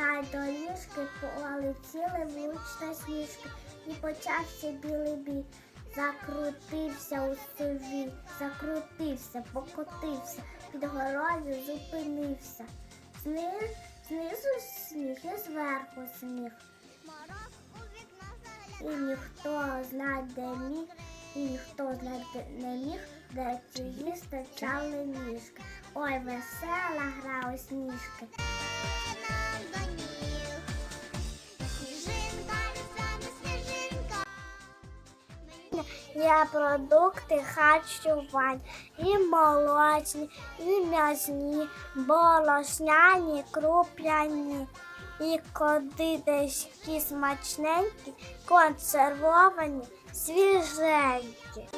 ніжки, полетіли влучно сніжки, і почався білий бій. Закрутився у сові, закрутився, покотився, під горою зупинився. Зни- знизу сніг і зверху сніг. І ніхто знає, де міг, і ніхто знає, де не міг, де чиї стачали ніжки. Ой, весела гра у сніжки. Є продукти харчування, і молочні, і м'ясні, болошняні, крупляні, і кондитерські смачненькі, консервовані, свіженькі.